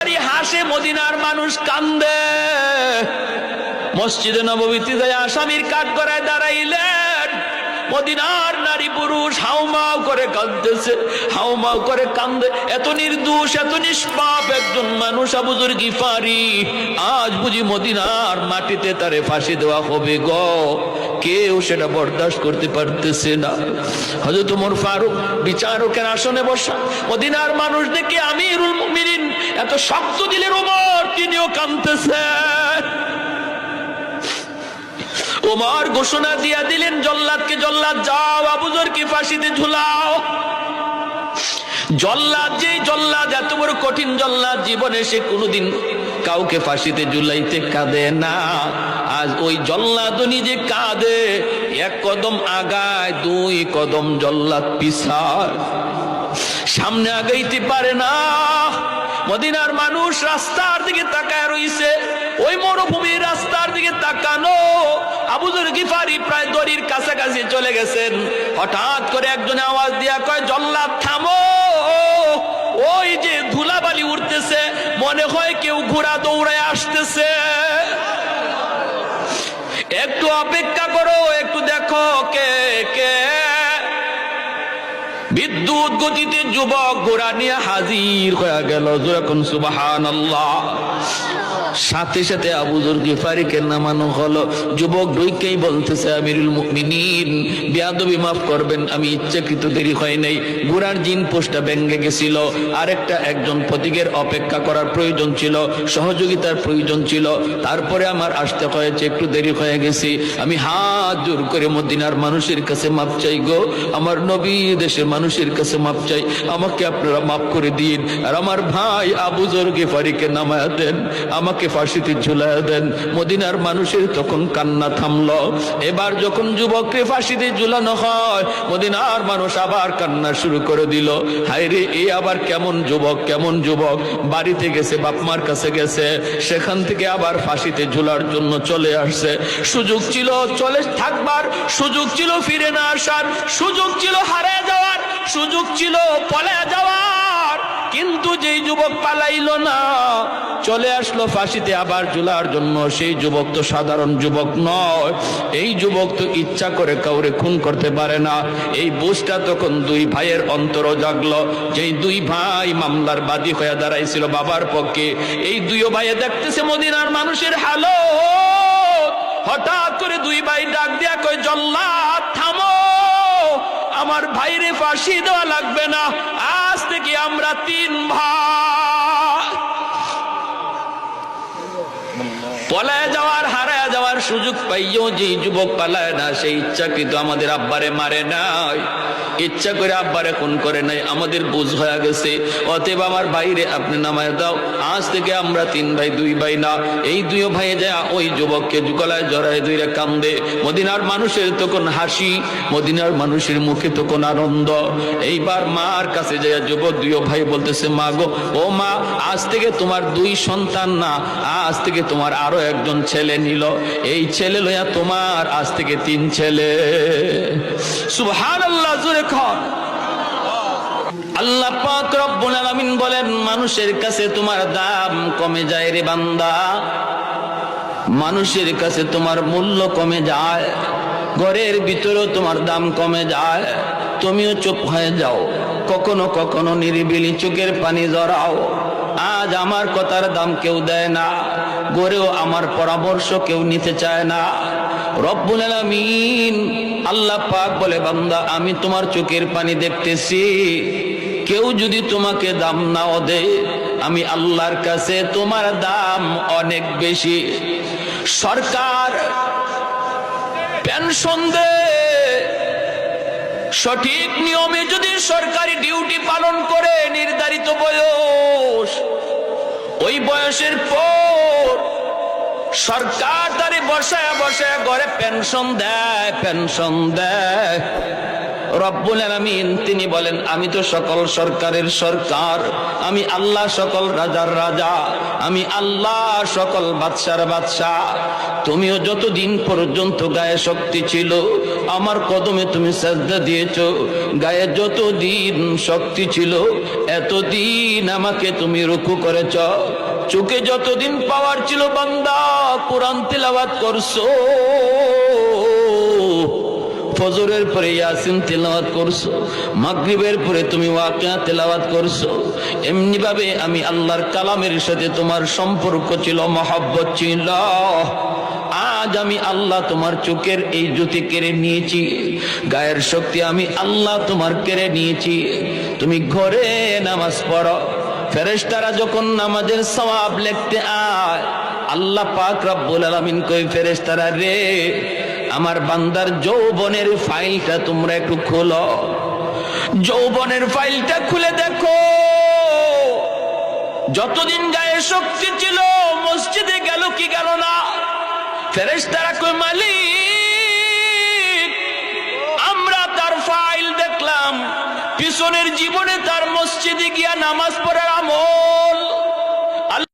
হাসে মদিনার মানুষ কান্দে। মসজিদে নবীতে যায় আসামির কাঠ করায় দাঁড়াইলেন মদিনার নারী পুরুষ হাউমাউ করে কাঁদতেছে হাউমাউ করে কান্দে। এত নির্দোষ, এত নিষ্পাপ একজন মানুষ আবুজুর গিফারি। আজ বুঝি মদিনার মাটিতে তারে ফাঁসি দেওয়া হবে গ। কেউ সেটা বরদাস্ত করতে পারতেছে না। হজরত উমর ফারুক বিচারকের আসনে বসা। মদিনার মানুষ দেখে আমিরুল মুমিনিন এত শক্ত দিলের উমর তিনিও কাঁদতেছেন। ওমর ঘোষণা দিয়া দিলেন, জল্লাদকে জল্লাদ, যাও আবুজরকে ফাঁসিতে ঝুলাও। জল্লাদ যে জল্লাদ, এত বড় কঠিন জল্লাদ, জীবনে সে কোনোদিন কাউকে ফাঁসিতে ঝুলাইতে কাঁদে না। আজ ওই জল্লাদ নিজে কাঁদে, এক কদম আগায়, দুই কদম জল্লাদ পিছায়। সামনে আগাইতে পারে না। মদিনার মানুষ রাস্তার দিকে তাকায় রইছে। ওই মরুভূমির রাস্তার দিকে তাকানো আবুজুর গিফারি প্রায় দড়ির কাছাকাছি চলে গেছেন। হঠাৎ করে একজনে আওয়াজ দিয়া কয় জল্লাদ থামো! ওই যে ধুলাবালি উঠতেছে মনে হয় কেউ ঘোড়া দৌড়ায় আসতেছে। একটু অপেক্ষা করো, একটু দেখো কে কে বিদ্যুৎ গতিতে যুবক ঘোড়া নিয়ে হাজির হয়ে গেল। যখন সুবাহান সাথে সাথে আবুজুর গিফারিকে নামানো হলো। যুবক দুইকেই বলতেছে, আমিরুল বিয়াদবি মাফ করবেন, আমি ইচ্ছাকৃত দেরি হয় নাই। ঘোড়ার জিন পোস্টটা ভেঙ্গে গেছিল। আরেকটা একজন প্রতীকের অপেক্ষা করার প্রয়োজন ছিল, সহযোগিতার প্রয়োজন ছিল। তারপরে আমার আসতে হয়েছে, একটু দেরি হয়ে গেছি। আমি হাত জোর করে মদিনার মানুষের কাছে মাপ চাই গো। আমার নবী দেশের মানুষের কাছে মাপ চাই। আমাকে আপনারা মাফ করে দিন। আর আমার ভাই আবু জোর গেফারিকে নামায়া দেন, আমাকে ফাঁসিতে ঝুলাইয়া দেন। মদিনার মানুষের তখন কান্না থামলো। এবার যখন যুবককে ফাঁসিতে ঝুলানো হয়, মদিনার মানুষ আবার কান্না শুরু করে দিল। হায়রে, এ আবার কেমন যুবক কেমন যুবক? বাড়িতে গেছে বাপমার কাছে গেছে। সেখান থেকে আবার ফাঁসিতে ঝুলার জন্য চলে আসছে। সুযোগ ছিল চলে থাকবার, সুযোগ ছিল ফিরে না আসার, সুযোগ ছিল হারিয়ে যাওয়ার সুযোগ ছিল পলে যাওয়ার। কিন্তু যেই যুবক পালাইলো না, চলে আসলো ফাঁসিতে আবার ঝুলার জন্য। সেই যুবক তো সাধারণ যুবক নয়। এই যুবক তো ইচ্ছা করে কাউরে খুন করতে পারে না। এই বুঝটা তখন দুই ভাইয়ের অন্তর জাগলো। যেই দুই ভাই মামলার বাদী হয়ে দাঁড়াইছিল বাবার পক্ষে, এই দুই ভাইয়ে দেখতেছে মদিনার মানুষের হালো হঠাৎ করে দুই ভাই ডাক দিয়া কই জল্লা থামো। আমার ভাইরে ফাঁসি দেওয়া লাগবে না। আজ থেকে আমরা তিন ভাই। পলায় যাওয়ার হারায় যাওয়ার সুযোগ পাইও যে যুবক পালায় না, সেই ইচ্ছাকৃত আমাদের আব্বারে মারে নাই। ইচ্ছা করে আব্বারে খুন করে নাই, আমাদের বুঝ হয়ে গেছে। অতএব আমার বাইরে আপনি নামায় দাও। আজ থেকে আমরা তিন ভাই, দুই ভাই না, এই দুই ভাই যায় ওই যুবককে গলায় জড়ায় দুইরা কান্দে। মদিনার মানুষের তখন হাসি, মদিনার মানুষের মুখে তখন আনন্দ। এইবার মার কাছে যায় যুবক দুই ভাই বলতেছে, মা গো, ও মা, আজ থেকে তোমার দুই সন্তান না, আজ থেকে তোমার আরও একজন ছেলে নিল। এই ছেলে লইয়া তোমার আজ থেকে তিন ছেলে। সুবহান আল্লাহ জোরে খন আল্লাহ পাক রব্বুল আলামিন বলেন, মানুষের কাছে তোমার দাম কমে যায় রে বান্দা। মানুষের কাছে তোমার মূল্য কমে যায়, ঘরের ভিতরেও তোমার দাম কমে যায়। তুমিও চুপ হয়ে যাও, কখনো কখনো নিরিবিলি চোখের পানি জড়াও আজ আমার কথার দাম কেউ দেয় না। গড়েও আমার পরামর্শ কেউ নিতে চায় না। রব্বুল আলামিন আল্লাহ পাক বলে, বান্দা, আমি তোমার চোখের পানি দেখতেছি। কেউ যদি তোমাকে দাম নাও দে, আমি আল্লাহর কাছে তোমার দাম অনেক বেশি। সরকার পেনশন দে। সঠিক নিয়মে যদি সরকারি ডিউটি পালন করে, নির্ধারিত বয়স, ওই বয়সের পর সরকার তারে বসায় বসায় ঘরে পেনশন দেয় পেনশন দেয়। রব্বুল আলামিন, তিনি বলেন, আমি তো সকল সরকারের সরকার। আমি আল্লাহ সকল রাজার রাজা। আমি আল্লাহ সকল বাদশার বাদশাহ। তুমিও যতদিন পর্যন্ত গায়ে শক্তি ছিল, আমার কদমে তুমি সাজদা দিয়েছ। গায়ে যতদিন শক্তি ছিল, এতদিন আমাকে তুমি রুকু করেছ। চোখে যতদিন পাওয়ার ছিল বান্দা, কোরআন তেলাওয়াত করছ। ফজরের পরে ইয়াসিন তেলাওয়াত করছ, মাগরিবের পরে তুমি ওয়াকিয়া তেলাওয়াত করছ। এমনি ভাবে আমি আল্লাহর কালামের সাথে তোমার সম্পর্ক ছিল, মহাব্বত ছিল। আজ আমি আল্লাহ তোমার চোখের এই জ্যোতি কেড়ে নিয়েছি। গায়ের শক্তি আমি আল্লাহ তোমার কেড়ে নিয়েছি। তুমি ঘরে নামাজ পড়ো ফেরেশতারা যখন নামাজের সওয়াব লিখতে আয়, আল্লাহ পাক রব্বুল আলামিন কই ফেরেশতারা রে, আমার বান্দার যৌবনের ফাইলটা তোমরা একটু খোলো। যৌবনের ফাইলটা খুলে দেখো। যতদিন গায়ে শক্তি ছিল, মসজিদে গেল কি গেল না? ফেরেশতারা কই মালিক, আমরা তার ফাইল দেখলাম। পিছনের জীবনে তার মসজিদে গিয়া নামাজ পড়ার আমল।